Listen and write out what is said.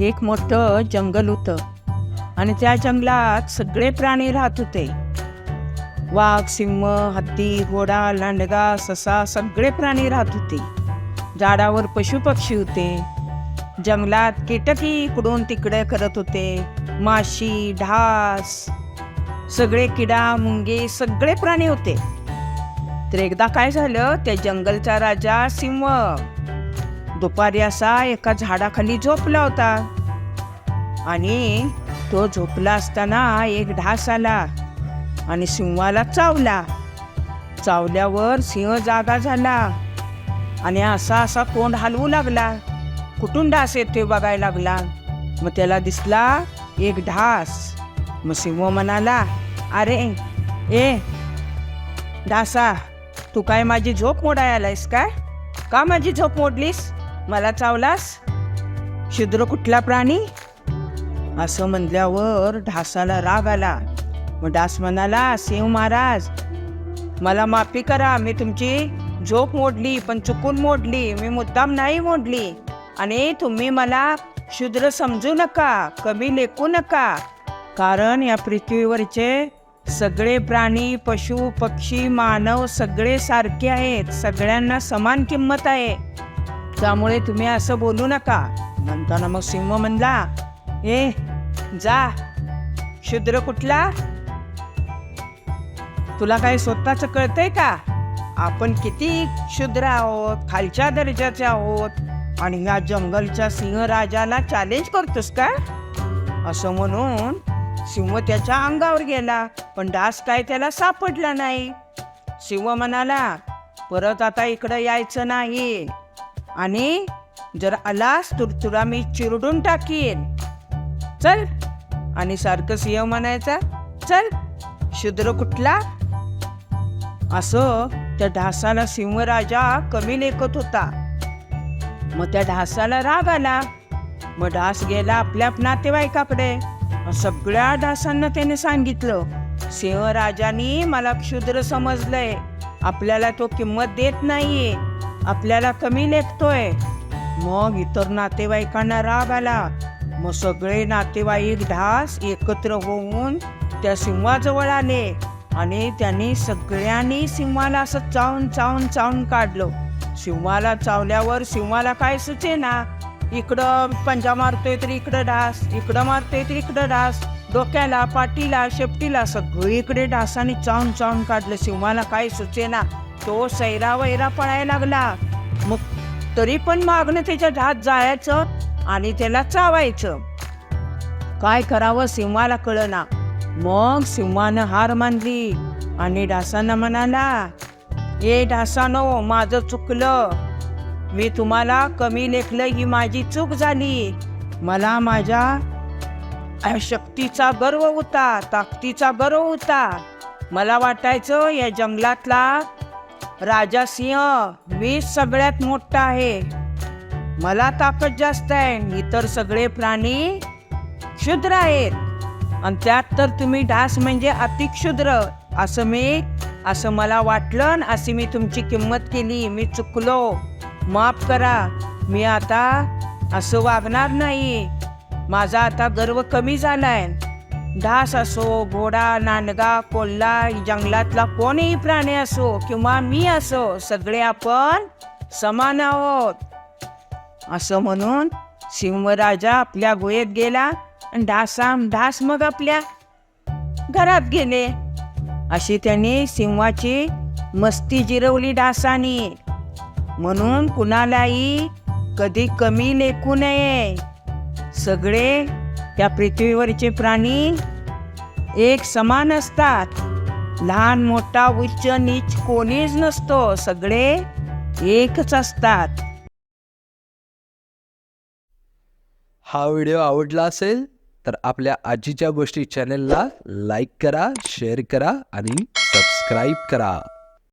एक मोठं जंगल होतं. आणि त्या जंगलात सगळे प्राणी राहत होते. वाघ सिंह हत्ती घोडा लांडगा ससा सगळे प्राणी राहत होते. झाडावर पशुपक्षी होते. जंगलात कीटकही इकडून तिकडे करत होते. माशी ढास सगळे किडा मुंगे सगळे प्राणी होते. तर एकदा काय झालं? त्या जंगलचा राजा सिंह दुपारी असा एका झाडाखाली झोपला होता. आणि तो झोपला असताना एक ढास आला आणि सिंहाला चावला. चावल्यावर सिंह जागा झाला आणि असा असा तोंड हलवू लागला. कुठून ढास येते बघायला लागला. मग त्याला दिसला एक ढास. मग सिंह म्हणाला अरे ए ढासा तू काय माझी झोप मोडायलायस काय? का माझी झोप मोडलीस? मला चावलास? शुद्र कुठला प्राणी? असं म्हणल्यावर ढासाला राग आला. मग डास म्हणाला शिव महाराज मला माफी करा मी तुमची झोप मोडली पण चुकून मोडली मी मुद्दाम नाही मोडली. आणि तुम्ही मला शूद्र समजू नका कमी लेखू नका. कारण या पृथ्वीवरचे सगळे प्राणी पशु पक्षी मानव सगळे सारखे आहेत सगळ्यांना समान किंमत आहे. त्यामुळे तुम्ही असं बोलू नका. म्हणताना मग सिंह म्हणला ए जा. शूद्र कुठला? तुला काही स्वतःच कळतंय का? आपण किती क्षुद्र आहोत खालच्या दर्जाचे आहोत आणि या जंगलच्या सिंहराजाला चॅलेंज करतोस का? असं म्हणून सिंह त्याच्या अंगावर गेला पण डास काय त्याला सापडला नाही. सिंह म्हणाला परत आता इकडं यायचं नाही. आणि जर आलास तर तुला मी चिरडून टाकीन. चल. आणि सारखं सिंह म्हणायचा चल शूद्र कुठला? असं त्या ढासाला सिंहराजा कमी लेखत होता. मग त्या ढासाला राग आला. मग ढास गेला आपल्या नातेवाईकाकडे. सगळ्या ढासांना त्याने सांगितलं सिंहराजानी मला क्षुद्र समजलंय. आपल्याला तो किंमत देत नाहीये. आपल्याला कमी लेखतोय. मग इतर नातेवाईकांना राग आला. मग सगळे नातेवाईक ढास एकत्र होऊन त्या सिंहाजवळ आले आणि त्यांनी सगळ्यांनी सिंहाला असं चावून चावून चावून काढलं. सिंहाला चावल्यावर सिंहाला काय सुचेना इकडं पंजा मारतोय तर इकडं डास इकडं मारतोय तर इकडं डास डोक्याला पाठीला शेपटीला सगळीकडे डासाने चावून चावून काढलं. सिंहाला काय सुचेना तो सैरा वैरा पळायला लागला. मग तरी पण मागणं त्याच्या हात जायचं आणि त्याला चावायचं. काय करावं सिंहाला कळना. मग सिंहानं हार मानली आणि डासांना म्हणाला ए डासानो माझं चुकलं. मी तुम्हाला कमी लेखलं ही माझी चूक झाली. मला माझ्या शक्तीचा गर्व होता ताकदीचा गर्व होता. मला वाटायचं या जंगलातला राजा सिंह मी सगळ्यात मोठा आहे. मला ताकद जास्त आहे इतर सगळे प्राणी क्षुद्र आहेत. आणि त्यात तर तुम्ही डास म्हणजे अतिक्षुद्र असं मी असं मला वाटलं अशी मी तुमची किंमत केली. मी चुकलो. माफ करा. मी आता असं वागणार नाही. माझा आता गर्व कमी झालाय. डास असो घोडा नांडगा कोल्हा जंगलातला कोणीही प्राणी असो किंवा मी असो सगळे आपण समान आहोत. असं म्हणून सिंहराजा आपल्या गुहेत गेला आणि ढासाम डास मग आपल्या घरात गेले. अशी त्यांनी सिंहाची मस्ती जिरवली डासानी म्हणून कुणालाही कधी कमी लेखू नये. सगळे त्या पृथ्वीवरचे प्राणी एक समान असतात. लहान मोठा उच्च नीच कोणीच नसतो. सगळे एकच असतात. हा व्हिडिओ आवडला असेल तर आपल्या आजीच्या गोष्टी चॅनेलला लाईक करा शेअर करा आणि सबस्क्राईब करा.